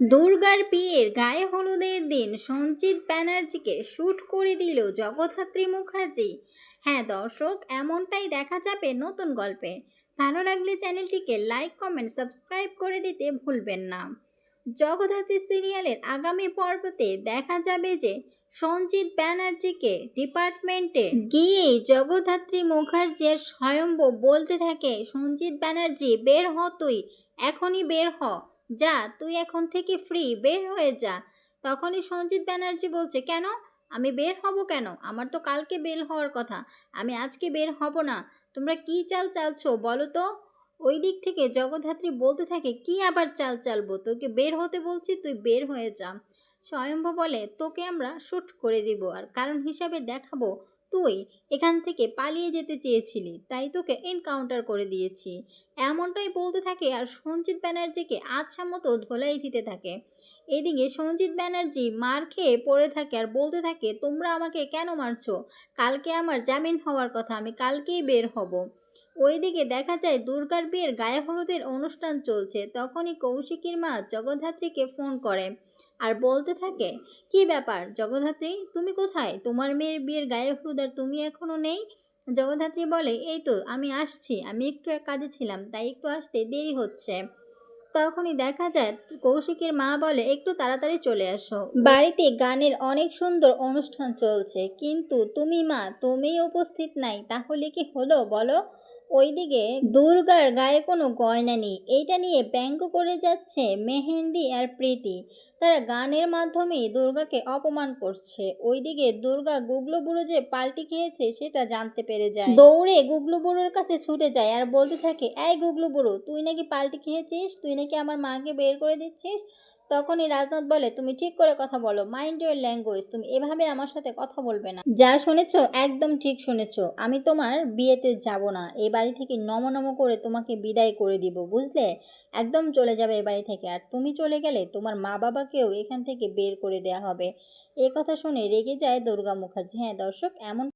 দুর্গার বিয়ের গায়ে হলুদের দিন সঞ্জিত ব্যানার্জিকে শ্যুট করে দিল জগদ্ধাত্রী মুখার্জি। হ্যাঁ দর্শক, এমনটাই দেখা যাবে নতুন গল্পে। ভালো লাগলে চ্যানেলটিকে লাইক, কমেন্ট, সাবস্ক্রাইব করে দিতে ভুলবেন না। জগদ্ধাত্রী সিরিয়ালের আগামী পর্বতে দেখা যাবে যে সঞ্জিত ব্যানার্জিকে ডিপার্টমেন্টে গিয়েই জগদ্ধাত্রী মুখার্জির স্বয়ম্ভ বলতে থাকে, সঞ্জিত ব্যানার্জি, বের হ তুই, এখনই বের হ। যা, তুই এখন থেকে ফ্রি বের হয়ে যা। তখনই সঞ্জিত ব্যানার্জি বলছে, কেন? আমি বের হব কেন? আমার তো কালকে বের হওয়ার কথা। আমি আজকে বের হব না। তোমরা কি চাল চালছো বলো তো? ওই দিক থেকে জগদ্ধাত্রী বলতে থাকে, কি আবার চাল চালবো? তোকে বের হতে বলছি, তুই বের হয়ে যা। স্বয়ম্ভ বলে, তোকে আমরা শ্যুট করে দিব। আর কারণ হিসাবে দেখাবো তুই এখান থেকে পালিয়ে যেতে চেয়েছিলি, তাই তোকে এনকাউন্টার করে দিয়েছি। এমনটাই বলতে থাকে আর সঞ্জিত ব্যানার্জিকে আচ্ছা মতো ধোলাই দিতে থাকে। এদিকে সঞ্জিত ব্যানার্জি মার খেয়ে পড়ে থাকে আর বলতে থাকে, তোমরা আমাকে কেন মারছো? কালকে আমার জামিন হওয়ার কথা, আমি কালকেই বের হব। ওইদিকে দেখা যায় দুর্গার বিয়ের গায়ে হলুদের অনুষ্ঠান চলছে। তখনই কৌশিকীর মা জগদ্ধাত্রীকে ফোন করে আর বলতে থাকে, কি ব্যাপার জগদ্ধাত্রী, তুমি কোথায়? তোমার মেয়ের বিয়ের গায়ে হলুদ আর তুমি এখনও নেই? জগদ্ধাত্রী বলে, এই তো, আমি আসছি। আমি একটু এক কাজে ছিলাম, তাই একটু আসতে দেরি হচ্ছে। তখনই দেখা যায় কৌশিকের মা বলে, একটু তাড়াতাড়ি চলে আসো। বাড়িতে গানের অনেক সুন্দর অনুষ্ঠান চলছে, কিন্তু তুমি মা, তুমিই উপস্থিত নাই, তাহলে কি হলো বলো? ওইদিকে দুর্গার গায়ে কোনো গয়না নেই। এইটা নিয়ে ব্যঙ্গ করে যাচ্ছে মেহেন্দি আর প্রীতি। তারা গানের মাধ্যমে দুর্গাকে অপমান করছে। ওইদিকে দুর্গা গুগলো বুড়ো যে পাল্টি খেয়েছে, সেটা জানতে পেরে যায়। দৌড়ে গুগলো বুড়োর কাছে ছুটে যায় আর বলতে থাকে, এই গুগলো বুড়ো তুই নাকি পাল্টি খেয়েছিস? তুই নাকি আমার মাকে বের করে দিচ্ছিস? তখনই রাজনাথ বলে, তুমি ঠিক করে কথা বলো মাইন্ড ইউর ল্যাঙ্গুয়েজ তুমি এভাবে আমার সাথে কথা বলবে না। যা শুনেছ, একদম ঠিক শুনেছ। আমি তোমার বিয়েতে যাব না। এই বাড়ি থেকে নম নম করে তোমাকে বিদায় করে দিব, বুঝলে? একদম চলে যাবে এ বাড়ি থেকে। আর তুমি চলে গেলে তোমার মা বাবাকেও এখান থেকে বের করে দেওয়া হবে। এ কথা শুনে রেগে যায় দুর্গা মুখার্জি। হ্যাঁ দর্শক, এমন